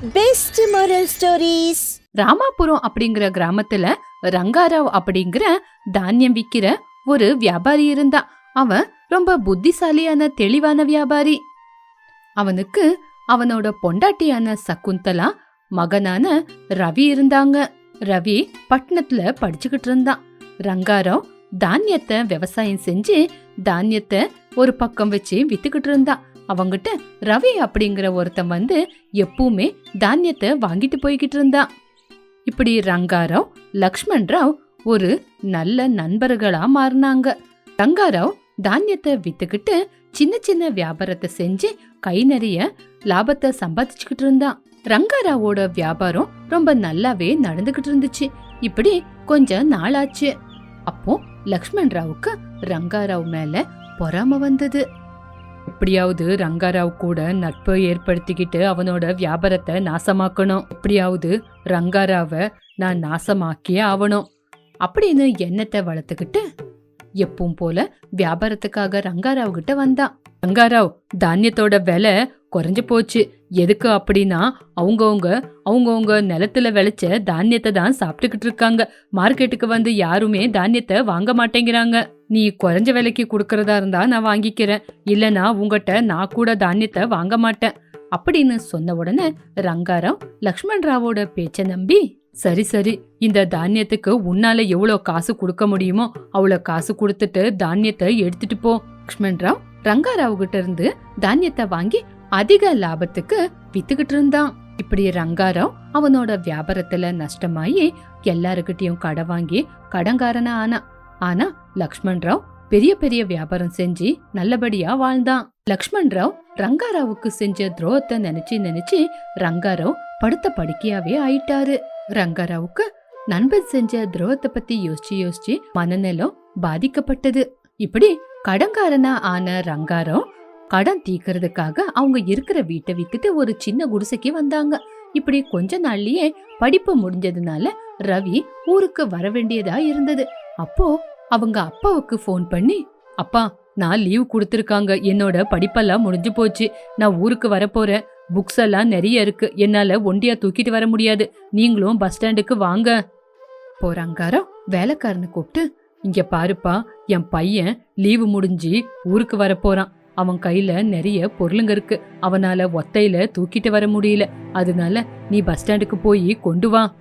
Best moral stories Ramapuram அப்படிங்கிற கிராமத்துல ரங்காராவ் அப்படிங்கிற தானியம் விக்கிற ஒரு வியாபாரி இருந்தான். அவன் ரொம்ப புத்திசாலியான தெளிவான வியாபாரி. அவனுக்கு அவனோட பொண்டாட்டியான சகுந்தலா மகனான ரவி இருந்தாங்க. ரவி பட்டணத்துல படிச்சுக்கிட்டு இருந்தான். ரங்காராவ் தானியத்தை விவசாயம் செஞ்சு தானியத்தை ஒரு பக்கம் வச்சு வித்துக்கிட்டு இருந்தான். அவங்கிட்ட ரவி அப்படிங்கிற ஒருத்தன் வந்து எப்பவுமே தானியத்தை வாங்கிட்டு போய்கிட்டு இருந்தான். இப்படி ரங்காராவ் லக்ஷ்மண் ராவ் ஒரு நல்ல நண்பர்களா மாறினாங்க. ரங்காராவ் தானியத்தை வித்துக்கிட்டு சின்ன சின்ன வியாபாரத்தை செஞ்சு கை நிறைய லாபத்தை சம்பாதிச்சுக்கிட்டு இருந்தான். ரங்காராவோட வியாபாரம் ரொம்ப நல்லாவே நடந்துகிட்டு இருந்துச்சு. இப்படி கொஞ்ச நாளாச்சு. அப்போ லக்ஷ்மண் ராவுக்கு ரங்காராவ் மேல பொறாம வந்தது. எப்படியாவது ரங்காராவ் கூட நட்பு ஏற்படுத்திக்கிட்டு அவனோட வியாபாரத்தை நாசமாக்கணும். எப்படியாவது ரங்காராவை நான் நாசமாக்கியே ஆகணும் அப்படின்னு எண்ணத்தை வளர்த்துக்கிட்டு எப்பவும் போல வியாபாரத்துக்காக ரங்காராவ் கிட்ட வந்தான். ரங்காராவ் தானியத்தோட விலை குறைஞ்சு போச்சு. எதுக்கு அப்படின்னா அவங்கவுங்க அவங்கவுங்க நிலத்துல விளைச்ச தானியத்தை தான் சாப்பிட்டுக்கிட்டு இருக்காங்க. மார்க்கெட்டுக்கு வந்து யாருமே தானியத்தை வாங்க மாட்டேங்கிறாங்க. நீ குறைஞ்ச விலைக்கு கொடுக்கறதா இருந்தா நான் வாங்கிக்கிறேன். இல்லனா உங்ககிட்ட நான் கூட தானியத்தை வாங்க மாட்டேன். அப்படின்னு சொன்ன உடனே ரங்காராவ் லக்ஷ்மண் ராவோட பேச்ச நம்பி சரி சரி இந்த தானியத்துக்கு உன்னால எவ்வளோ காசு கொடுக்க முடியுமோ அவ்வளோ காசு கொடுத்துட்டு தானியத்தை எடுத்துட்டு போ. லக்ஷ்மண் ராவ் ரங்காராவ் கிட்ட இருந்து தானியத்தை வாங்கி அதிக லாபத்துக்கு வித்துக்கிட்டு இருந்தான். இப்படி ரங்காராவ் அவனோட வியாபாரத்துல நஷ்டமாயி எல்லாருக்கிட்டையும் கடை வாங்கி கடங்காரனா ஆனா. ஆனா லக்ஷ்மண் ராவ் பெரிய பெரிய வியாபாரம் செஞ்சு நல்லபடியா வாழ்ந்தான். லக்ஷ்மண் ராவ் ரங்காராவுக்கு செஞ்ச துரோகத்தை நினைச்சு நினைச்சு ரங்காராவ் படுத்த படுக்கையாவே ஆயிட்டாரு. ரங்காராவுக்கு நண்பன் செஞ்ச துரோகத்தை பத்தி யோசிச்சு யோசிச்சு மனநலம் பாதிக்கப்பட்டது. இப்படி கடன்காரனா ஆன ரங்காராவ் கடன் தீக்கிறதுக்காக அவங்க இருக்கிற வீட்டை வித்துட்டு ஒரு சின்ன குடிசைக்கு வந்தாங்க. இப்படி கொஞ்ச நாள்லயே படிப்பு முடிஞ்சதுனால ரவி ஊருக்கு வர வேண்டியதா இருந்தது. அப்போ அவங்க அப்பாவுக்கு ஃபோன் பண்ணி அப்பா நான் லீவ் கொடுத்துருக்காங்க. என்னோட படிப்பெல்லாம் முடிஞ்சு போச்சு. நான் ஊருக்கு வரப்போறேன். புக்ஸ் எல்லாம் நிறைய இருக்கு. என்னால ஒண்டியா தூக்கிட்டு வர முடியாது. நீங்களும் பஸ் ஸ்டாண்டுக்கு வாங்க. போறாங்காரோ வேலைக்காரனை கூப்பிட்டு இங்க பாருப்பா என் பையன் லீவு முடிஞ்சு ஊருக்கு வர போறான் அவன் கையில நிறைய பொருளுங்க இருக்கு. அவனால ஒத்தையில தூக்கிட்டு வர முடியல. அதனால நீ பஸ் ஸ்டாண்டுக்கு போய் கொண்டு வா.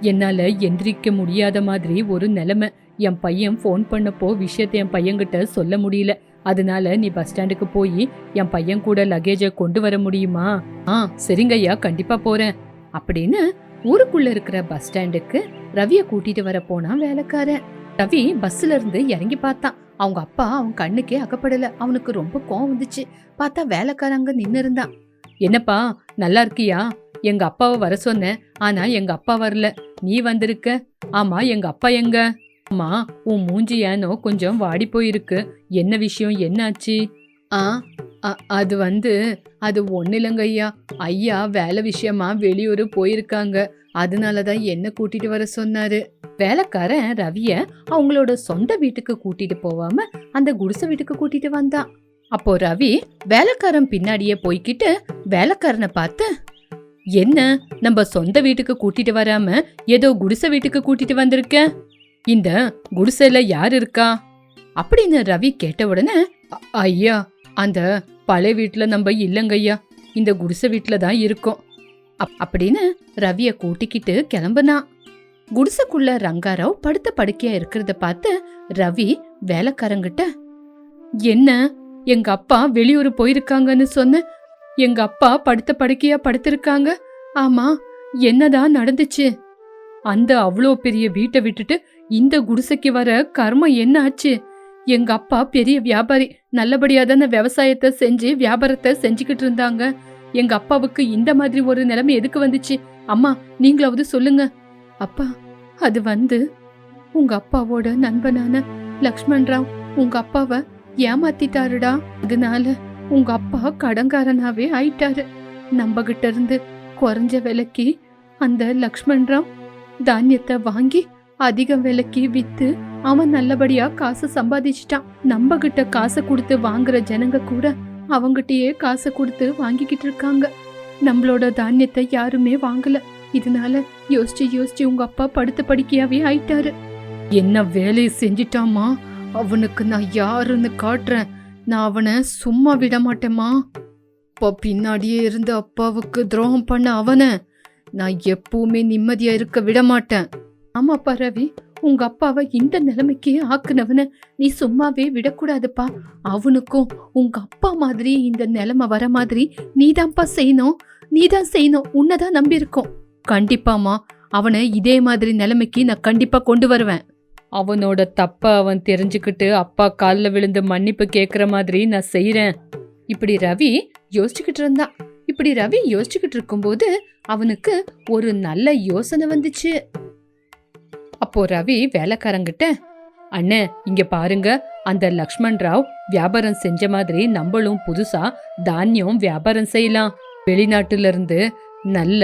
என்னால எந்திரிக்க முடியாத மாதிரி ஒரு நிலைமை. என் பையன் ஃபோன் பண்ணப்போ விஷயத்தை என் பையன்கிட்ட சொல்ல முடியல. அதனால நீ பஸ் ஸ்டாண்டுக்கு போய் என் பையன் கூட லக்கேஜை கொண்டு வர முடியுமா? ஆ சரிங்கய்யா கண்டிப்பா போறேன். அப்படின்னு ஊருக்குள்ள இருக்கிற பஸ் ஸ்டாண்டுக்கு ரவிய கூட்டிட்டு வர போனான் வேலைக்காரன். ரவி பஸ்ல இருந்து இறங்கி பார்த்தான். அவங்க அப்பா அவன் கண்ணுக்கே அகப்படல. அவனுக்கு ரொம்ப கோவம் வந்துச்சு. பார்த்தா வேலைக்காரன் அங்க நின்னு இருந்தான். என்னப்பா நல்லா இருக்கியா? எங்க அப்பாவை வர சொன்னேன். ஆனா எங்க அப்பா வரல. நீ வந்திருக்க? ஆமா எங்க அப்பா எங்க? அம்மா உன் மூஞ்சி ஏனோ கொஞ்சம் வாடி போயிருக்கு. என்ன விஷயம்? என்னாச்சு? ஆ அ- அது வந்து அது ஒன்றும் இல்லைங்க ஐயா. ஐயா வேலை விஷயமா வெளியூர் போயிருக்காங்க. அதனால தான் என்ன கூட்டிட்டு வர சொன்னாரு. வேலைக்காரன் ரவிய அவங்களோட சொந்த வீட்டுக்கு கூட்டிட்டு போவாம அந்த குடிசை வீட்டுக்கு கூட்டிட்டு வந்தான் அப்போ ரவி வேலைக்காரன் பின்னாடியே போய்கிட்டு வேலைக்காரனை பார்த்து என்ன நம்ம சொந்த வீட்டுக்கு கூட்டிட்டு வராம ஏதோ குடிசை வீட்டுக்கு கூட்டிட்டு வந்திருக்க? இந்த குடிசைல யார் இருக்கா? அப்படின்னு ரவி கேட்ட உடனே ஐயா அந்த பழைய வீட்டுல நம்ம இல்லைங்கய்யா இந்த குடிசை வீட்டுல தான் இருக்கோம். அப்- அப்படின்னு ரவிய கூட்டிக்கிட்டு கிளம்புனான் குடிசைக்குள்ள ரங்காராவ் படுத்த படுக்கையா இருக்கிறத பார்த்து ரவி வேலைக்காரங்கிட்ட என்ன? எங்க அப்பா வெளியூர் போயிருக்காங்கன்னு சொன்ன எங்க அப்பா படுத்த படுக்கையா படுத்திருக்காங்க. ஆமா என்னதான் நடந்துச்சு? அந்த அவ்வளோ பெரிய வீட்டை விட்டுட்டு இந்த குடிசைக்கு வர கர்மம் என்ன ஆச்சு? எங்க அப்பா பெரிய வியாபாரி நல்லபடியா தானே விவசாயத்தை செஞ்சு வியாபாரத்தை செஞ்சுக்கிட்டு இருந்தாங்க. எங்க அப்பாவுக்கு இந்த மாதிரி ஒரு நிலைமை எதுக்கு வந்துச்சு? அம்மா நீங்களாவது சொல்லுங்க. அப்பா அது வந்து உங்க அப்பாவோட நண்பனான லக்ஷ்மண் ராவ் உங்க அப்பாவை ஏமாத்திட்டாருடா. அதனால உங்க அப்பா கடன்காரனாவே ஆயிட்டாரு. நம்ம கிட்ட இருந்து குறைஞ்ச விலைக்கு அந்த லக்ஷ்மண் ராவ் தானியத்தை வாங்கி அதிக விலைக்கு வித்து அவன் நல்லபடியா காசு சம்பாதிச்சிட்டான். நம்ம கிட்ட காசை கொடுத்து வாங்குற ஜனங்க கூட அவங்கிட்டயே காசை கொடுத்து வாங்கிக்கிட்டு இருக்காங்க. நம்மளோட தானியத்தை யாருமே வாங்கல. இதனால யோசிச்சு யோசிச்சு உங்க அப்பா படுத்த படிக்கையாவே ஆயிட்டாரு. என்ன வேலையை செஞ்சிட்டாமா அவனுக்கு நான் யாருன்னு காட்டுறேன். நான் அவனை சும்மா விட மாட்டேமா அப்பா பின்னாடியே இருந்து அப்பாவுக்கு துரோகம் பண்ண அவனை நான் எப்பவுமே நிம்மதியா இருக்க விட மாட்டேன் ஆமாப்பா ரவி. உங்க அப்பாவை இந்த நிலைமைக்கே ஆக்குனவன நீ சும்மாவே விடக்கூடாதுப்பா. அவனுக்கும் உங்க அப்பா மாதிரி இந்த நிலைமை வர மாதிரி நீதான்ப்பா செய்யணும். நீதான் செய்யணும். உன்னதான் நம்பி இருக்கோம் கண்டிப்பாமா அவனை இதே மாதிரி நிலைமைக்கு நான் கண்டிப்பா கொண்டு வருவேன். அவனோட தப்ப அவன் தெரிஞ்சுக்கிட்டு அப்பா காலில் விழுந்து மன்னிப்பு கேட்குற மாதிரி நான் செய்கிறேன் இப்படி ரவி யோசிச்சுக்கிட்டு இருந்தான் இப்படி ரவி யோசிச்சுக்கிட்டு இருக்கும்போது அவனுக்கு ஒரு நல்ல யோசனை வந்துச்சு. அப்போ ரவி வேலைக்காரங்கிட்ட அண்ணே இங்க பாருங்க அந்த லக்ஷ்மண் ராவ் வியாபாரம் செஞ்ச மாதிரி நம்மளும் புதுசா தானியம் வியாபாரம் செய்யலாம். வெளிநாட்டுல இருந்து நல்ல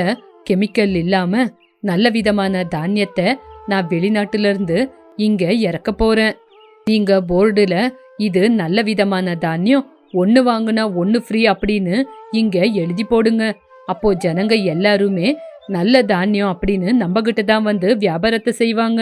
கெமிக்கல் இல்லாம நல்ல விதமான தானியத்தை நான் வெளிநாட்டுல இருந்து இங்க இறக்க போறேன். நீங்க போர்டுல இது நல்ல விதமான தானியம் ஒன்னு வாங்கினா ஒன்னு ஃப்ரீ அப்படின்னு இங்க எழுதி போடுங்க. அப்போ ஜனங்க எல்லாருமே நல்ல தானியம் அப்படின்னு நம்மகிட்ட தான் வந்து வியாபாரத்தை செய்வாங்க.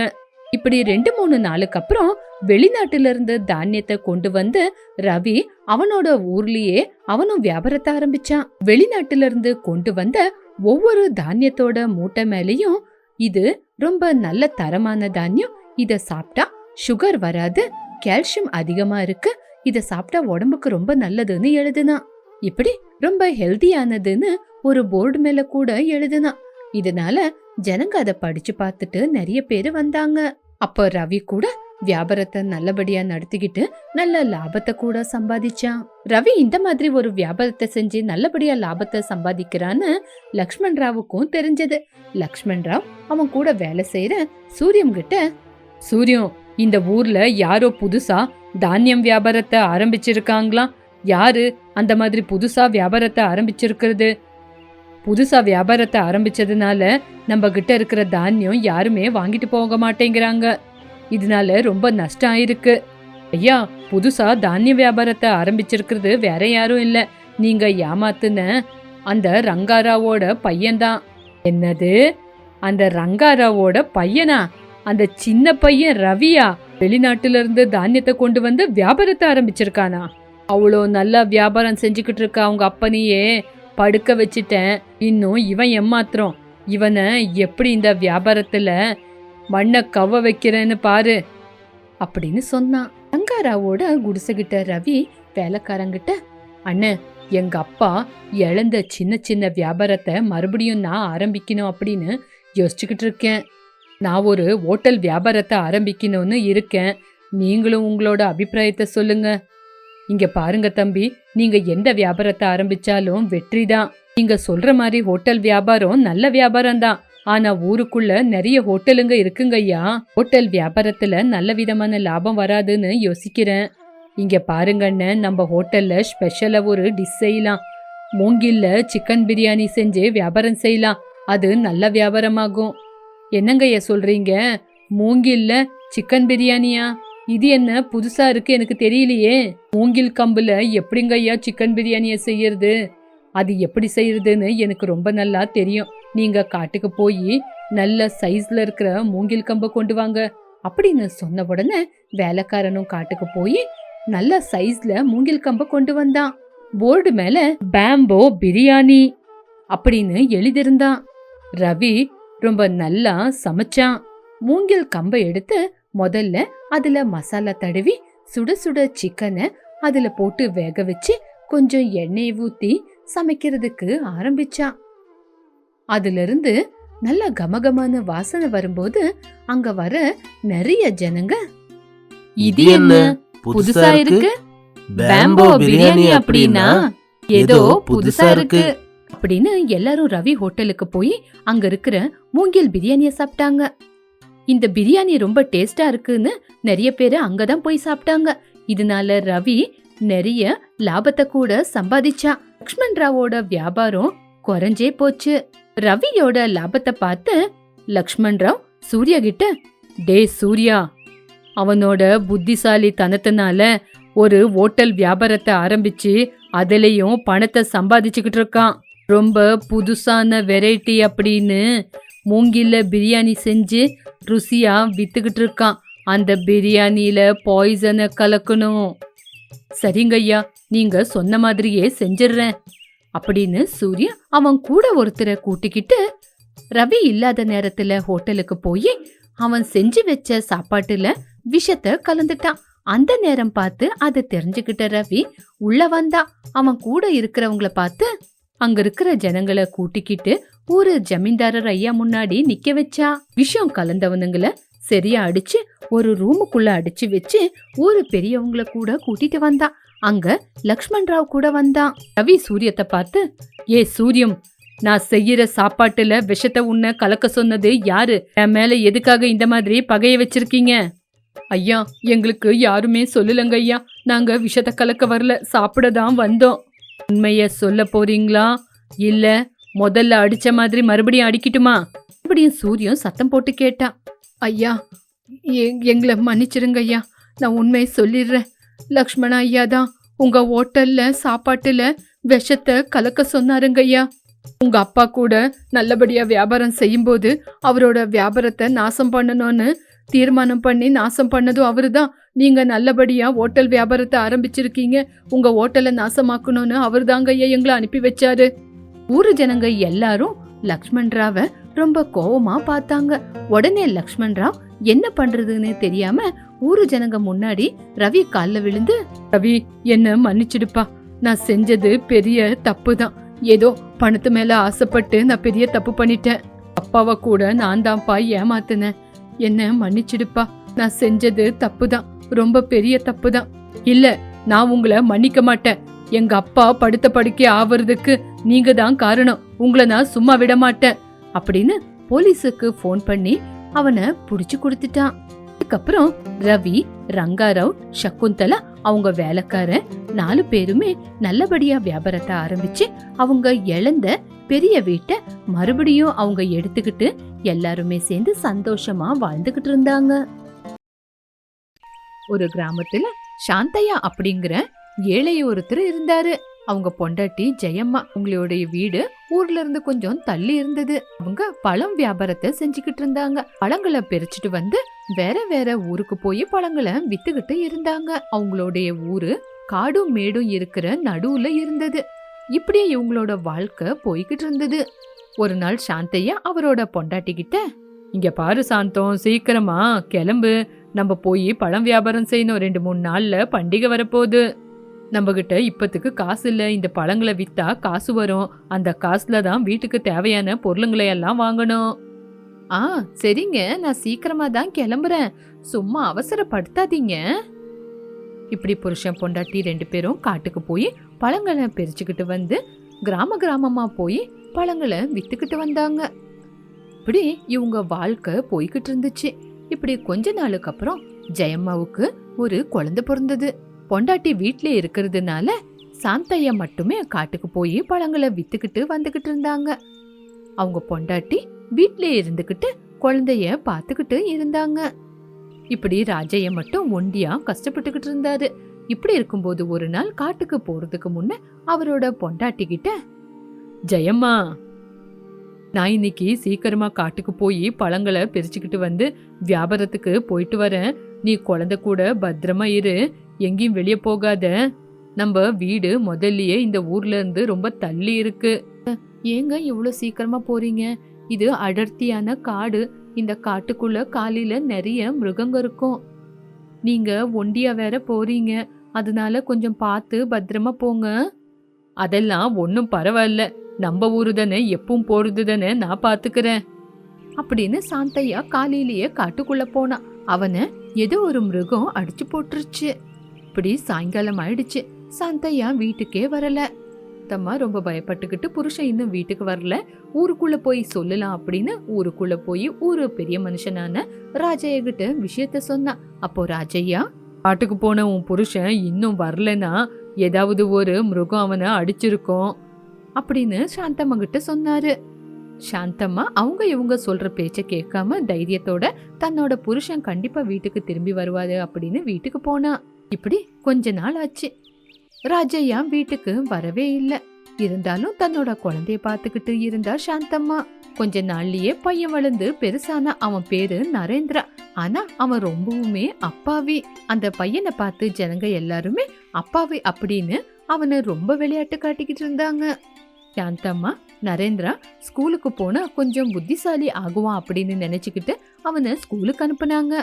இப்படி ரெண்டு மூணு நாளுக்கு அப்புறம் வெளிநாட்டுல இருந்து தானியத்தை கொண்டு வந்து ரவி அவனோட ஊர்லயே அவனும் வியாபாரத்தை ஆரம்பிச்சான். வெளிநாட்டுல இருந்து கொண்டு வந்த ஒவ்வொரு தானியத்தோட மூட்டை மேலயும் இது ரொம்ப நல்ல தரமான தானியம். இத சாப்பிட்டா சுகர் வராது கால்சியம் அதிகமா இருக்கு. இத சாப்பிட்டா உடம்புக்கு ரொம்ப நல்லதுன்னு எழுதுனான் இப்படி ரொம்ப ஹெல்தியானதுன்னு ஒரு போர்டு மேல கூட எழுதுனான் இதனால ஜனங்க அதை படிச்சு பார்த்துட்டு நிறைய பேர் வந்தாங்க. அப்போ ரவி கூட வியாபாரத்தை நல்லபடியா நடத்திக்கிட்டு நல்ல லாபத்தை கூட சம்பாதிச்சான். ரவி இந்த மாதிரி ஒரு வியாபாரத்தை செஞ்சு நல்லபடியா லாபத்தை சம்பாதிக்கிறான்னு லக்ஷ்மண் ராவுக்கும் தெரிஞ்சது. லக்ஷ்மண் ராவ் அவன் கூட வேலை செய்யற சூரியம் கிட்ட சூரியம் இந்த ஊர்ல யாரோ புதுசா தானியம் வியாபாரத்தை ஆரம்பிச்சிருக்காங்களாம். யாரு அந்த மாதிரி புதுசா வியாபாரத்தை ஆரம்பிச்சிருக்கிறது? புதுசா வியாபாரத்தை ஆரம்பிச்சதுனால நம்ம கிட்ட இருக்கிற தானியம் யாருமே வாங்கிட்டு போக மாட்டேங்கிறாங்க. இதனால ரொம்ப நஷ்டம் ஆயிருக்கு. ஐயா புதுசா தானிய வியாபாரத்தை ஆரம்பிச்சிருக்கிறது வேற யாரும் இல்ல. நீங்க ஏமாத்துன அந்த ரங்காராவோட பையன்தான். என்னது? அந்த ரங்காராவோட பையனா? அந்த சின்ன பையன் ரவியா வெளிநாட்டுல இருந்து தானியத்தை கொண்டு வந்து வியாபாரத்தை ஆரம்பிச்சிருக்கானா? அவ்வளோ நல்லா வியாபாரம் செஞ்சுக்கிட்டு இருக்க அவங்க அப்பனையே. படுக்க வச்சிட்டேன். இன்னும் இவன் ஏமாத்திரம் இவனை எப்படி இந்த வியாபாரத்தில் மண்ணை கவ்வ வைக்கிறேன்னு பாரு அப்படின்னு சொன்னான். ரங்காராவோட குடிசைகிட்ட ரவி வேலைக்காரங்கிட்ட அண்ணன் எங்க அப்பா இழந்த சின்ன சின்ன வியாபாரத்தை மறுபடியும் நான் ஆரம்பிக்கணும் அப்படின்னு யோசிச்சுக்கிட்டு இருக்கேன். நான் ஒரு ஹோட்டல் வியாபாரத்தை ஆரம்பிக்கணும்னு இருக்கேன். நீங்களும் உங்களோட அபிப்பிராயத்தை சொல்லுங்க. இங்க பாருங்க தம்பி நீங்க எந்த வியாபாரத்தை ஆரம்பிச்சாலும் வெற்றி தான். நீங்க சொல்ற மாதிரி ஹோட்டல் வியாபாரம் நல்ல வியாபாரம் தான். ஆனா ஊருக்குள்ள நிறைய ஹோட்டலுங்க இருக்குங்க ஐயா. ஹோட்டல் வியாபாரத்துல நல்ல விதமான லாபம் வராதுன்னு யோசிக்கிறேன். இங்க பாருங்கண்ண நம்ம ஹோட்டல்ல ஸ்பெஷலா ஒரு டிஷ் செய்யலாம். மூங்கில்ல சிக்கன் பிரியாணி செஞ்சு வியாபாரம் செய்யலாம். அது நல்ல வியாபாரமாகும். என்னங்கய்யா சொல்றீங்க? மூங்கில்ல சிக்கன் பிரியாணியா? இது என்ன புதுசா இருக்கு எனக்கு தெரியலையே. மூங்கில் கம்புல எப்படிங்க ஐயா சிக்கன் பிரியாணியை செய்யறது? அது எப்படி செய்யறதுன்னு எனக்கு ரொம்ப நல்லா தெரியும். நீங்க காட்டுக்கு போய் நல்ல சைஸ்ல இருக்கிற மூங்கில் கம்பை கொண்டு வாங்க. அப்படின்னு சொன்ன உடனே வேலைக்காரனும் காட்டுக்கு போய் நல்ல சைஸ்ல மூங்கில் கம்பை கொண்டு வந்தான். போர்டு மேல பேம்போ பிரியாணி அப்படின்னு எழுதியிருந்தான். ரவி ரொம்ப நல்லா சமைச்சான். மூங்கில் கம்பை எடுத்து முதல்ல அதுல மசாலா தடவி சுட சுட சிக்கனை அதுல போட்டு வேக வச்சு கொஞ்சம் எண்ணெய் ஊத்தி சமைக்கிறதுக்கு ஆரம்பிச்சான் அதுல இருந்து நல்ல கமகமான வாசனை வரும்போது அங்க வர நிறைய ஜனங்க இது என்ன? புதுசா இருக்கு? பேம்போ பிரியாணி அப்படின்னா ஏதோ புதுசா இருக்கு. அப்படின்னு எல்லாரும் ரவி ஹோட்டலுக்கு போய் அங்க இருக்கிற மூங்கில் பிரியாணிய சாப்பிட்டாங்க. இந்த பிரியாணி ரொம்ப டேஸ்டா இருக்குன்னு நிறைய பேர் அங்கதான் போய் சாப்பிட்டாங்க. இதனால ரவி நிறைய லாபத்தை கூட சம்பாதிச்சா. லக்ஷ்மண் ராவோட வியாபாரம் குறைஞ்சே போச்சு. ரவியோட லாபத்தை பார்த்து லக்ஷ்மண் ராவ் சூர்யா கிட்ட டே சூர்யா அவனோட புத்திசாலி தனத்தினால ஒரு ஓட்டல் வியாபாரத்தை ஆரம்பிச்சு அதுலயும் பணத்தை சம்பாதிச்சுக்கிட்டு இருக்கான். ரொம்ப புதுசான வெரைட்டி அப்படின்னு மூங்கில்ல பிரியாணி செஞ்சு ருசியா வித்துக்கிட்டு இருக்கான். அந்த பிரியாணியில பாய்சனை கலக்கணும். சரிங்க ஐயா நீங்க சொன்ன மாதிரியே செஞ்சிடுறேன் அப்படின்னு சூர்யா அவன் கூட ஒருத்தரை கூட்டிக்கிட்டு ரவி இல்லாத நேரத்துல ஹோட்டலுக்கு போய் அவன் செஞ்சு வச்ச சாப்பாட்டுல விஷத்தை கலந்துட்டான். அந்த நேரம் பார்த்து அதை தெரிஞ்சுக்கிட்ட ரவி உள்ள வந்தா. அவன் கூட இருக்கிறவங்கள பார்த்து அங்க இருக்கிற ஜனங்களை கூட்டிக்கிட்டு ஊரு ஜமீன்தாரர் ஐயா முன்னாடி நிக்க வச்சா? விஷயம் கலந்தவனுங்கள சரியா அடிச்சு ஒரு ரூமுக்குள்ள அடிச்சு வச்சு ஊரு பெரியவங்கள கூட கூட்டிட்டு வந்தான் அங்க லக்ஷ்மண் ராவ் கூட வந்தான் ரவி சூரியத்தை பார்த்து ஏ சூரியம் நான் செய்யற சாப்பாட்டுல விஷத்தை உன்னை கலக்க சொன்னது யாரு? என் மேல எதுக்காக இந்த மாதிரி பகைய வச்சிருக்கீங்க? ஐயா எங்களுக்கு யாருமே சொல்லலங்க ஐயா. நாங்க விஷத்தை கலக்க வரல. சாப்பிட தான் வந்தோம். உண்மைய சொல்ல போறீங்களா? இல்ல முதல்ல அடிச்ச மாதிரி மறுபடியும் அடிக்கட்டுமா? மறுபடியும் சூரியன் சத்தம் போட்டு கேட்டான் ஐயா எ- எங்களை மன்னிச்சிருங்க ஐயா. நான் உண்மையை சொல்லிடுறேன். லக்ஷ்மண ஐயா தான் உங்க ஹோட்டல்ல சாப்பாட்டுல விஷத்தை கலக்க சொன்னாருங்க ஐயா. உங்க அப்பா கூட நல்லபடியா வியாபாரம் செய்யும்போது அவரோட வியாபாரத்தை நாசம் பண்ணணும்னு தீர்மானம் பண்ணி நாசம் பண்ணதும் அவருதான். நீங்க நல்லபடியா ஹோட்டல் வியாபாரத்தை ஆரம்பிச்சிருக்கீங்க. உங்க ஹோட்டலை நாசமாக்கணும்னு அவர்தாங்க ஐயா எங்களை அனுப்பி வச்சாரு. ஊரு ஜனங்க எல்லாரும் லக்ஷ்மண் ராவ ரொம்ப கோவமா பார்த்தாங்க. உடனே லக்ஷ்மண் ராவ் என்ன பண்றதுன்னு தெரியாம ஊரு ஜனங்க முன்னாடி ரவி கால்ல விழுந்து ரவி என்ன மன்னிச்சிடுப்பா. நான் செஞ்சது பெரிய தப்பு தான் ஏதோ பணத்து மேல ஆசைப்பட்டு நான் பெரிய தப்பு பண்ணிட்டேன். அப்பாவை கூட நான் தான்ப்பா ஏமாத்தினேன். என்ன மன்னிச்சிடுப்பா. நான் செஞ்சது தப்பு தான் ரொம்ப பெரிய தப்பு தான் இல்ல நான் உங்களை மன்னிக்க மாட்டேன். எங்க அப்பா படுத்த படுக்கை ஆவறதுக்கு நீங்க தான் காரணம். உங்களை நான் சும்மா விட மாட்டேன் அப்படின்னு போலீஸுக்கு ஃபோன் பண்ணி அவனை புடிச்சு கொடுத்துட்டான். அதுக்கப்புறம் ரவி ரங்காராவ் சகுந்தலா அவங்க வேலைக்காரன் நாலு பேருமே நல்லபடியா வியாபாரத்தை ஆரம்பிச்சு அவங்க இழந்த பெரிய வீட்டை மறுபடியும் அவங்க எடுத்துக்கிட்டு எல்லாருமே சேர்ந்து சந்தோஷமா வாழ்ந்துகிட்டு இருந்தாங்க. ஒரு கிராமத்துல சாந்தையா அப்படிங்கிற ஏழை ஒருத்தர் இருந்தாரு. அவங்க பொண்டாட்டி ஜெயம்மா உங்களுடைய வீடு ஊர்ல இருந்து கொஞ்சம் தள்ளி இருந்தது. அவங்க பழம் வியாபாரத்தை செஞ்சுக்கிட்டு இருந்தாங்க. பழங்களை பறிச்சுட்டு வந்து வேற வேற ஊருக்கு போய் பழங்களை வித்துக்கிட்டு இருந்தாங்க. அவங்களுடைய ஊரு காடும் மேடும் இருக்கிற நடுவுல இருந்தது. இப்படியே இவங்களோட வாழ்க்கை போய்கிட்டு இருந்தது. ஒரு நாள் சாந்தையா அவரோட பொண்டாட்டி கிட்ட இங்க பாரு சாந்தம் சீக்கிரமா கிளம்பு. நம்ம போய் பழம் வியாபாரம் செய்யணும். ரெண்டு மூணு நாள்ல பண்டிகை வரப்போகுது. நம்மக்கிட்ட இப்போத்துக்கு இப்பத்துக்கு காசு இல்லை இந்த பழங்களை வித்தா காசு வரும். அந்த காசுல தான் வீட்டுக்கு தேவையான பொருளுங்களை எல்லாம் வாங்கணும். ஆ சரிங்க. நான் சீக்கிரமா தான் கிளம்புறேன். சும்மா அவசரப்படுத்தாதீங்க. இப்படி புருஷன் பொண்டாட்டி ரெண்டு பேரும் காட்டுக்கு போய் பழங்களை பிரிச்சுக்கிட்டு வந்து கிராம கிராமமா போய் பழங்களை வித்துக்கிட்டு வந்தாங்க. இப்படி இவங்க வாழ்க்கை போய்கிட்டு இருந்துச்சு. இப்படி கொஞ்ச நாளுக்கு அப்புறம் ஜெயம்மாவுக்கு ஒரு குழந்தை பிறந்தது. பொண்டாட்டி வீட்டிலே இருக்கிறதுனால சாந்தையா மட்டுமே காட்டுக்கு போய் பழங்களை வித்துக்கிட்டு வந்துகிட்டு இருந்தாங்க. அவங்க பொண்டாட்டி வீட்டிலே இருந்துகிட்டு குழந்தைய பார்த்துக்கிட்டு இருந்தாங்க. இப்படி ராஜைய மட்டும் ஒண்டியா கஷ்டப்பட்டுக்கிட்டு இருந்தாரு. இப்படி இருக்கும்போது ஒரு நாள் காட்டுக்கு போறதுக்கு முன்ன அவரோட பொண்டாட்டி கிட்ட ஜெயம்மா நான் இன்னைக்கு சீக்கிரமா காட்டுக்கு போய் பழங்களை பிரிச்சுக்கிட்டு வந்து வியாபாரத்துக்கு போயிட்டு வரேன். நீ குழந்தை கூட பத்திரமா இரு. எங்கேயும் வெளியே போகாத. நம்ம வீடு முதல்லயே இந்த ஊர்ல இருந்து ரொம்ப தள்ளி இருக்கு. ஏங்க இவ்வளோ சீக்கிரமா போறீங்க? இது அடர்த்தியான காடு. இந்த காட்டுக்குள்ள காலையில நிறைய மிருகங்க இருக்கும். நீங்க ஒண்டியா வேற போறீங்க. அதனால கொஞ்சம் பார்த்து பத்திரமா போங்க. அதெல்லாம் ஒன்றும் பரவாயில்ல. நம்ம ஊரு தானே எப்பவும் போறது தானே நான் பாத்துக்கிறேன். அப்படின்னு சாந்தையா காலையிலேயே காட்டுக்குள்ள போனான் அவனை ஏதோ ஒரு மிருகம் அடிச்சு போட்டுருச்சு. இப்படி சாயங்காலம் ஆயிடுச்சு. சந்தையா வீட்டுக்கே வரல. தம்மா ரொம்ப பயப்பட்டுக்கிட்டு புருஷன் இன்னும் வீட்டுக்கு வரல. ஊருக்குள்ள போய் சொல்லலாம் அப்படின்னு ஊருக்குள்ள போய் ஒரு பெரிய மனுஷனான ராஜையா கிட்ட விஷயத்த சொன்னான் அப்போ ராஜையா காட்டுக்கு போன உன் புருஷன் இன்னும் வரலனா ஏதாவது ஒரு மிருகம் அவனை அடிச்சிருக்கோம். அப்படின்னு சாந்தம்மா கிட்ட சொன்னாரு. சாந்தம்மா அவங்க இவங்க சொல்ற பேச்ச கேட்காம தைரியத்தோட தன்னோட புருஷன் கண்டிப்பா வீட்டுக்கு திரும்பி வருவாரு அப்படின்னு வீட்டுக்கு போனா. இப்படி கொஞ்ச நாள் ஆச்சு. ராஜையா வீட்டுக்கு வரவே இல்லை. இருந்தாலும் தன்னோட குழந்தைய பார்த்துக்கிட்டு இருந்தா சாந்தம்மா. கொஞ்ச நாள்லயே பையன் வளர்ந்து பெருசானா. அவன் பேரு நரேந்திரா. ஆனா அவன் ரொம்பவுமே அப்பாவி. அந்த பையனை பார்த்து ஜனங்க எல்லாருமே அப்பாவி அப்படின்னு அவனை ரொம்ப விளையாட்டு காட்டிக்கிட்டு இருந்தாங்க. சாந்தம்மா நரேந்திரா ஸ்கூலுக்கு போனா கொஞ்சம் புத்திசாலி ஆகுவான் அப்படின்னு நினைச்சுக்கிட்டு அவனை ஸ்கூலுக்கு அனுப்புனாங்க.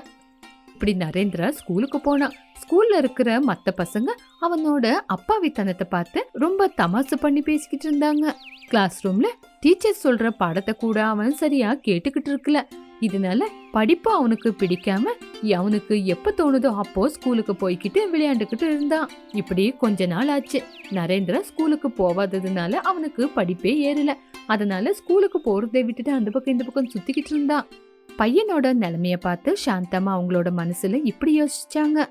இப்படி நரேந்திரா ஸ்கூலுக்கு போனான் ஸ்கூல்ல இருக்கிற மத்த பசங்க அவனோட அப்பாவித்தனத்தை பார்த்து ரொம்ப தமாசு பண்ணி பேசிக்கிட்டு இருந்தாங்க. கிளாஸ் ரூம்ல டீச்சர் சொல்ற பாடத்தை கூட அவன் சரியா கேட்டுக்கிட்டு இருக்கல. இதனால படிப்பு அவனுக்கு பிடிக்காம அவனுக்கு எப்ப தோணுதோ அப்போ ஸ்கூலுக்கு போய்கிட்டு விளையாண்டுக்கிட்டு இருந்தான். இப்படி கொஞ்ச நாள் ஆச்சு. நரேந்திரா ஸ்கூலுக்கு போவாததுனால அவனுக்கு படிப்பே ஏறல. அதனால ஸ்கூலுக்கு போறதை விட்டுட்டு அந்த பக்கம் இந்த பக்கம் சுத்திக்கிட்டு இருந்தான். பையனோட நிலைமைய பார்த்து சாந்தமா அவங்களோட மனசுல இப்படி யோசிச்சாங்க.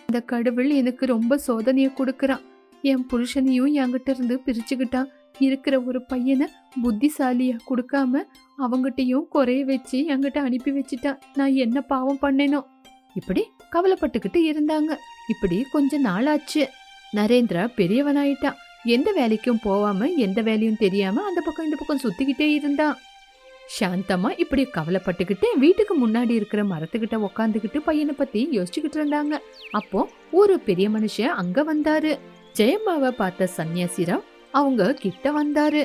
இந்த கடவுள் எனக்கு ரொம்ப சோதனைய கொடுக்கறான். என் புருஷனையும் என்கிட்ட இருந்து பிரிச்சுக்கிட்டான். இருக்கிற ஒரு பையனை புத்திசாலியா கொடுக்காம அவங்கிட்டையும் குறைய வச்சு என்கிட்ட அனுப்பி வச்சுட்டான். நான் என்ன பாவம் பண்ணேனோ? இப்படி கவலைப்பட்டுக்கிட்டு இருந்தாங்க. இப்படி கொஞ்ச நாள் ஆச்சு நரேந்திரா பெரியவனாயிட்டான். எந்த வேலைக்கும் போகாம எந்த வேலையும் தெரியாம அந்த பக்கம் இந்த பக்கம் சுத்திக்கிட்டே இருந்தான். சாந்தமா இப்படி கவலைப்பட்டுக்கிட்டு வீட்டுக்கு முன்னாடி இருக்கிற மரத்துக்கிட்ட உக்காந்துக்கிட்டு பையனை பத்தி யோசிச்சுக்கிட்டு இருந்தாங்க. அப்போ ஒரு பெரிய மனுஷன் அங்க வந்தாரு. ஜெயம்மாவை பார்த்த சன்னியாசிராவ் அவங்க கிட்ட வந்தாரு.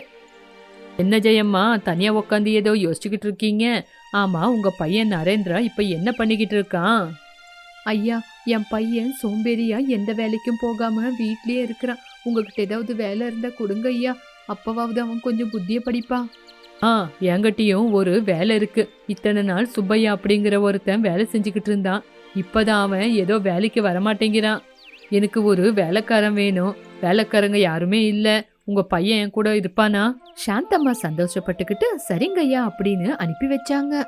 என்ன ஜெயம்மா தனியா உக்காந்து ஏதோ யோசிச்சுக்கிட்டு இருக்கீங்க? ஆமா உங்க பையன் நரேந்திரா இப்ப என்ன பண்ணிக்கிட்டு இருக்கான்? ஐயா என் பையன் சோம்பேறியா எந்த வேலைக்கும் போகாம வீட்லயே இருக்கிறான். உங்ககிட்ட ஏதாவது வேலை இருந்தா கொடுங்க ஐயா. அப்பவாவது அவன் கொஞ்சம் புத்திய படிப்பான். ஆ என்கிட்டயும் ஒரு வேலை இருக்கு. இத்தனை நாள் சுப்பையா அப்படிங்கிற ஒருத்தன் வேலை செஞ்சுக்கிட்டு இருந்தான். இப்பதான் அவன் ஏதோ வேலைக்கு வரமாட்டேங்கிறான். எனக்கு ஒரு வேலைக்காரன் வேணும். வேலைக்காரங்க யாருமே இல்லை. உங்க பையன் என் கூட இருப்பானா? சாந்தம்மா சந்தோஷப்பட்டுக்கிட்டு சரிங்கய்யா அப்படின்னு அனுப்பி வச்சாங்க.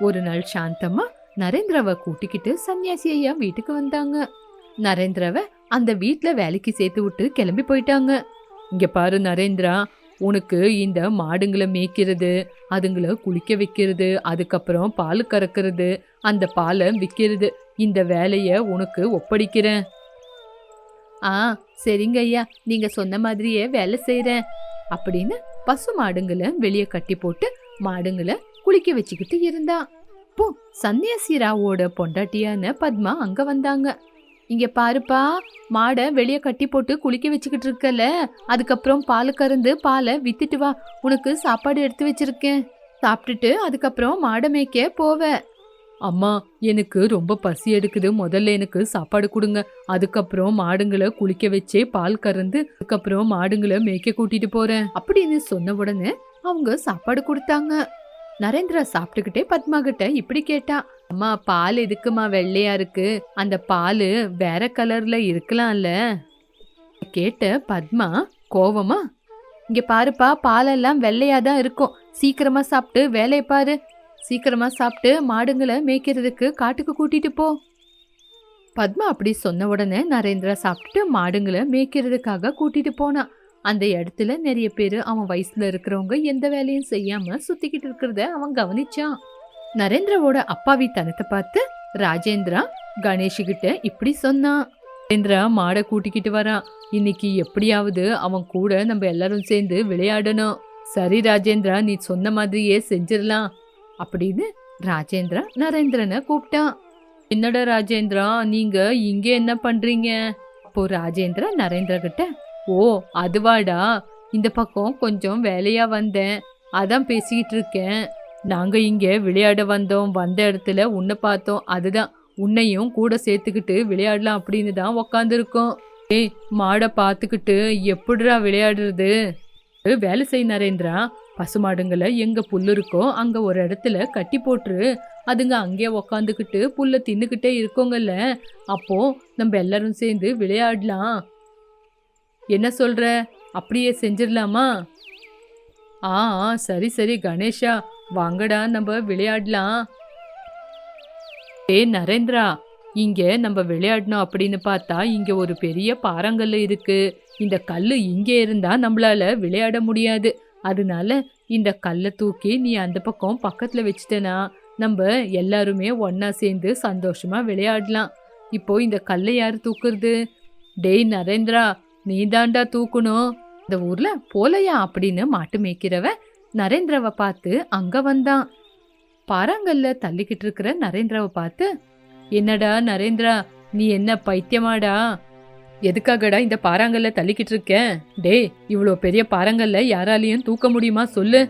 ஒரு நாள் சாந்தம்மா நரேந்திராவை கூட்டிக்கிட்டு சன்னியாசி ஐயா வீட்டுக்கு வந்தாங்க. நரேந்திராவை அந்த வீட்டில் வேலைக்கு சேர்த்து விட்டு கிளம்பி போயிட்டாங்க. இங்க பாரு நரேந்திரா உனக்கு இந்த மாடுங்களை மேய்க்கிறது அதுங்களை குளிக்க வைக்கிறது அதுக்கப்புறம் பால் கறக்கிறது அந்த பாலை விற்கிறது இந்த வேலையை உனக்கு ஒப்படைக்கிறேன். ஆ சரிங்க ஐயா. நீங்கள் சொன்ன மாதிரியே வேலை செய்கிறேன் அப்படின்னு பசு மாடுங்களை வெளியே கட்டி போட்டு மாடுங்களை குளிக்க வச்சுக்கிட்டு இருந்தா. போ சன்னியாசிராவோட பொண்டாட்டியான பத்மா அங்க வந்தாங்க. இங்க பாருப்பா மாடை வெளியே கட்டி போட்டு குளிக்க வச்சுக்கிட்டு இருக்கல. அதுக்கப்புறம் பால் கறந்து பாலை வித்துட்டு வா. உனக்கு சாப்பாடு எடுத்து வச்சிருக்கேன். சாப்பிட்டுட்டு அதுக்கப்புறம் மாடை மேய்க்க போவ. அம்மா எனக்கு ரொம்ப பசி எடுக்குது. முதல்ல எனக்கு சாப்பாடு கொடுங்க. அதுக்கப்புறம் மாடுங்களை குளிக்க வச்சே பால் கறந்து அதுக்கப்புறம் மாடுங்களை மேய்க்க கூட்டிட்டு போறேன். அப்படின்னு சொன்ன உடனே அவங்க சாப்பாடு கொடுத்தாங்க. நரேந்திரா சாப்பிட்டுக்கிட்டே பத்மா கிட்ட இப்படி கேட்டா. அம்மா பால் எதுக்குமா வெள்ளையா இருக்கு? அந்த பால் வேற கலர்ல இருக்கலாம்ல. கேட்ட பத்மா கோவமா? இங்க பாருப்பா பாலெல்லாம் வெள்ளையா தான் இருக்கும். சீக்கிரமா சாப்பிட்டு வேலையை பாரு. சீக்கிரமா சாப்பிட்டு மாடுங்களை மேய்க்கிறதுக்கு காட்டுக்கு கூட்டிட்டு போ. பத்மா அப்படி சொன்ன உடனே நரேந்திரா சாப்பிட்டுட்டு மாடுங்களை மேய்க்கிறதுக்காக கூட்டிட்டு போனான் அந்த இடத்துல நிறைய பேர் அவன் வயசுல இருக்கிறவங்க எந்த வேலையும் செய்யாம சுத்திக்கிட்டு இருக்கிறத அவன் கவனிச்சான். நரேந்திராவோட அப்பாவி தனத்தை பார்த்து ராஜேந்திரா கணேஷுகிட்ட இப்படி சொன்னான் நரேந்திரா மாடை கூட்டிக்கிட்டு வரான் இன்னைக்கு எப்படியாவது அவன் கூட நம்ம எல்லாரும் சேர்ந்து விளையாடணும். சரி ராஜேந்திரா நீ சொன்ன மாதிரியே செஞ்சிடலாம். அப்படின்னு ராஜேந்திரா நரேந்திரனை கூப்பிட்டான் என்னடா ராஜேந்திரா நீங்க இங்க என்ன பண்றீங்க? அப்போ ராஜேந்திரா நரேந்திரா கிட்ட ஓ அதுவாடா. இந்த பக்கம் கொஞ்சம் வேலையா வந்தேன். அதான் பேசிக்கிட்டு இருக்கேன். நாங்கள் இங்கே விளையாட வந்தோம் வந்த இடத்துல உன்னை பார்த்தோம். அதுதான் உன்னையும் கூட சேர்த்துக்கிட்டு விளையாடலாம் அப்படின்னு தான் உக்காந்துருக்கோம். ஏய் மாடை பார்த்துக்கிட்டு எப்படிடா விளையாடுறது? வேலை செய் நரேந்திரா பசுமாடுங்களை எங்கே புல்லு இருக்கோ அங்கே ஒரு இடத்துல கட்டி போட்டுரு. அதுங்க அங்கேயே உக்காந்துக்கிட்டு புல்லை தின்னுக்கிட்டே இருக்கோங்கல்ல. அப்போ நம்ம எல்லாரும் சேர்ந்து விளையாடலாம். என்ன சொல்கிற அப்படியே செஞ்சிடலாமா? ஆ ஆ, சரி சரி கணேஷா. வாங்கடா நம்ம விளையாடலாம். ஏ நரேந்திரா இங்க நம்ம விளையாடணும் அப்படின்னு பார்த்தா இங்க ஒரு பெரிய பாறாங்கல் இருக்கு. இந்த கல் இங்கே இருந்தா நம்மளால விளையாட முடியாது. அதனால இந்த கல்லை தூக்கி நீ அந்த பக்கம் பக்கத்துல வச்சுட்டனா நம்ம எல்லாருமே ஒன்னா சேர்ந்து சந்தோஷமா விளையாடலாம். இப்போ இந்த கல்லை யார் தூக்குறது? டேய் நரேந்திரா நீ தாண்டா தூக்கணும். இந்த ஊர்ல போலையா அப்படின்னு மாட்டு மேய்க்கிறவன் நரேந்திரவை பார்த்து அங்க வந்தான். பாறாங்கல்ல தள்ளிக்கிட்டு இருக்கிற நரேந்திரவை பார்த்து என்னடா நரேந்திரா நீ என்ன பைத்தியமாடா? எதுக்காகடா இந்த பாறாங்கல்ல தள்ளிக்கிட்டு இருக்க? டேய் இவ்வளோ பெரிய பாறாங்கல்ல யாராலையும் தூக்க முடியுமா சொல்லு.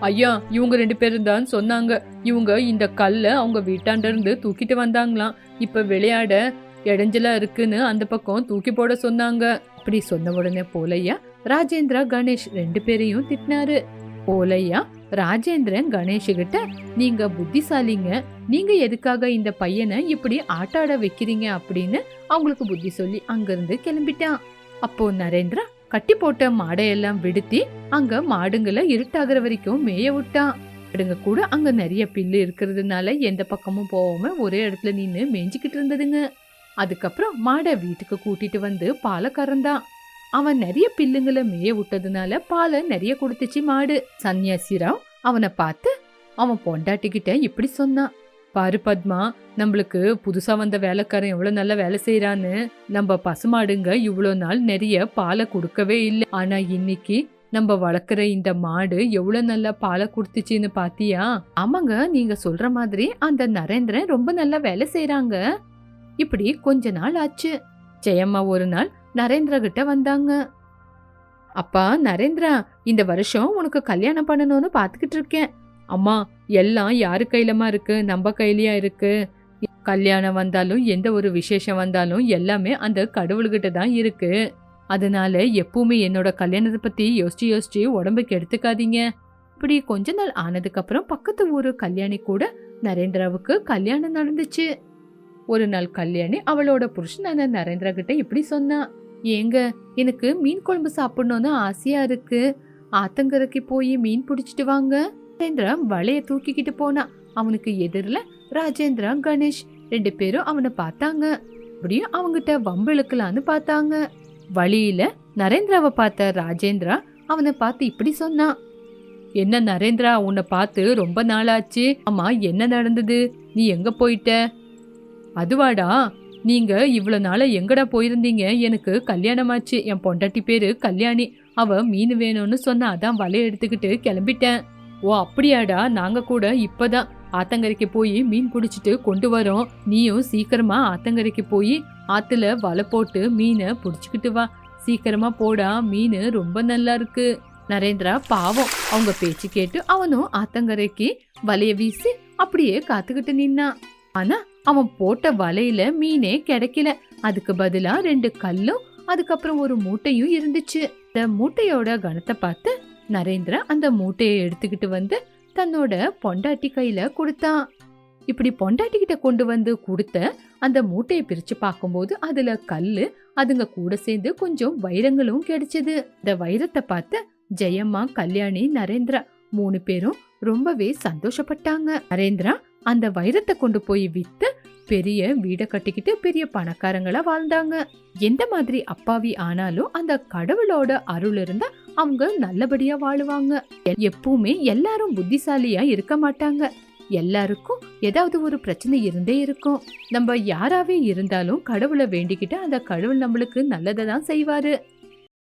ஐயா இவங்க ரெண்டு பேரும் தான் சொன்னாங்க. இவங்க இந்த கல்லை அவங்க வீட்டாண்ட இருந்து தூக்கிட்டு வந்தாங்களாம். இப்போ விளையாட இடைஞ்சலா இருக்குன்னு அந்த பக்கம் தூக்கி போட சொன்னாங்க. அப்படி சொன்ன உடனே போலையா? ராஜேந்திரா கணேஷ் ரெண்டு பேரையும் திட்டினாரு. போலையா ராஜேந்திரன் கணேஷ் கிட்ட நீங்க புத்திசாலிங்க. நீங்க எதுக்காக இந்த பையனை இப்படி ஆட்டாட வைக்கிறீங்க அப்படின்னு அவங்களுக்கு புத்தி சொல்லி அங்கிருந்து கிளம்பிட்டான். அப்போ நரேந்திரா கட்டி போட்ட மாடையெல்லாம் விடுத்தி அங்க மாடுங்களை இருட்டாகிற வரைக்கும் மேய விட்டான். மாடுங்க கூட அங்க நிறைய பில்லு இருக்கிறதுனால எந்த பக்கமும் போகாம ஒரே இடத்துல நின்று மேய்ஞ்சிக்கிட்டு இருந்ததுங்க. அதுக்கப்புறம் மாடை வீட்டுக்கு கூட்டிட்டு வந்து பாலை கறந்தான் அவன் நிறைய பில்லுங்களை மேய விட்டதுனால பாலை நிறைய கொடுத்துச்சு மாடு. சன்னியாசிராவ் அவனை பார்த்து அவன் பொண்டாட்டிக்கிட்ட இப்படி சொன்னான். பாரு பத்மா நம்மளுக்கு புதுசா வந்த வேலைக்காரன் எவ்வளவு நல்லா வேலை செய்யறான்னு நம்ம பசுமாடுங்க இவ்வளோ நாள் நிறைய பாலை கொடுக்கவே இல்லை. ஆனா இன்னைக்கு நம்ம வளர்க்குற இந்த மாடு எவ்வளோ நல்லா பாலை கொடுத்துச்சின்னு பாத்தியா? ஆமாங்க நீங்க சொல்ற மாதிரி அந்த நரேந்திரன் ரொம்ப நல்லா வேலை செய்யறாங்க இப்படி கொஞ்ச நாள் ஆச்சு. ஜெயம்மா ஒரு நாள் நரேந்திரா கிட்ட வந்தாங்க. அப்பா நரேந்திரா இந்த வருஷம் உனக்கு கல்யாணம் பண்ணணும்னு பார்த்துக்கிட்டு இருக்கேன். அம்மா எல்லாம் யாரு கையிலமா இருக்கு? நம்ம கையிலயா இருக்கு? கல்யாணம் வந்தாலும் எந்த ஒரு விசேஷம் வந்தாலும் எல்லாமே அந்த கடவுள்கிட்ட தான் இருக்கு. அதனால எப்பவுமே என்னோட கல்யாணத்தை பத்தி யோசிச்சு யோசிச்சு உடம்புக்கு எடுத்துக்காதீங்க. இப்படி கொஞ்ச நாள் ஆனதுக்கு அப்புறம் பக்கத்து ஊரு கல்யாணி கூட நரேந்திராவுக்கு கல்யாணம் நடந்துச்சு. ஒரு நாள் கல்யாணி அவளோட புருஷனான நரேந்திரா கிட்ட இப்படி சொன்னான் ஏங்க எனக்கு மீன் குழம்பு சாப்பிடணும்னு ஆசையா இருக்கு. ஆத்தங்கரைக்கு போய் மீன் பிடிச்சிட்டு வாங்க. ராஜேந்திரன் வலைய தூக்கிக்கிட்டு போனா அவனுக்கு எதிரில் ராஜேந்திரா கணேஷ் ரெண்டு பேரும் அவனை பார்த்தாங்க. அப்படியும் அவங்கிட்ட வம்பு இழுக்கலான்னு பார்த்தாங்க. வழியில நரேந்திராவை பார்த்த ராஜேந்திரா அவனை பார்த்து இப்படி சொன்னான் என்ன நரேந்திரா உன்னை பார்த்து ரொம்ப நாளாச்சு. அம்மா என்ன நடந்தது? நீ எங்க போயிட்ட? அதுவாடா நீங்கள் இவ்வளோ நாளாக எங்கடா போயிருந்தீங்க? எனக்கு கல்யாணமாச்சு. என் பொண்டாட்டி பேர் கல்யாணி. அவள் மீன் வேணும்னு சொன்னா அதான் வலையை எடுத்துக்கிட்டு கிளம்பிட்டேன். ஓ அப்படியாடா. நாங்கள் கூட இப்பதான் ஆத்தங்கரைக்கு போய் மீன் பிடிச்சிட்டு கொண்டு வரோம். நீயும் சீக்கிரமா ஆத்தங்கரைக்கு போய் ஆற்றுல வலை போட்டு மீனை பிடிச்சிக்கிட்டு வா. சீக்கிரமா போடா. மீன் ரொம்ப நல்லா இருக்கு. நரேந்திரா பாவம். அவங்க பேச்சு கேட்டு அவனும் ஆத்தங்கரைக்கு வலைய வீசி அப்படியே காத்துக்கிட்டு நின்னான். ஆனா அவன் போட்ட வலையில மீனே கிடைக்கல. அதுக்கு பதிலா ரெண்டு கல்லும் அதுக்கப்புறம் ஒரு மூட்டையும் இருந்துச்சு. இந்த மூட்டையோட கணத்தை பார்த்து நரேந்திரா அந்த மூட்டையை எடுத்துக்கிட்டு வந்து தன்னோட பொண்டாட்டி கையில கொடுத்தான். இப்படி பொண்டாட்டி கிட்ட கொண்டு வந்து கொடுத்த அந்த மூட்டையை பிரிச்சு பார்க்கும்போது அதுல கல்லு அதுங்க கூட சேர்ந்து கொஞ்சம் வைரங்களும் கிடைச்சது. இந்த வைரத்தை பார்த்து ஜெயம்மா கல்யாணி நரேந்திரா மூணு பேரும் ரொம்பவே சந்தோஷப்பட்டாங்க. நரேந்திரா அந்த வைரத்தை கொண்டு போய் வித்து பெரிய வீடை கட்டிக்கிட்டு பெரிய பணக்காரங்களா வாழ்ந்தாங்க. எந்த மாதிரி அப்பாவி ஆனாலும் அந்த கடவுளோட அருள் இருந்தா அவங்க நல்லபடியா வாழுவாங்க. எப்பவுமே எல்லாரும் புத்திசாலியா இருக்க மாட்டாங்க. எல்லாருக்கும் ஏதாவது ஒரு பிரச்சனை இருந்தே இருக்கும். நம்ம யாராவே இருந்தாலும் கடவுளை வேண்டிக்கிட்டு அந்த கடவுள் நம்மளுக்கு நல்லதை தான் செய்வாரு.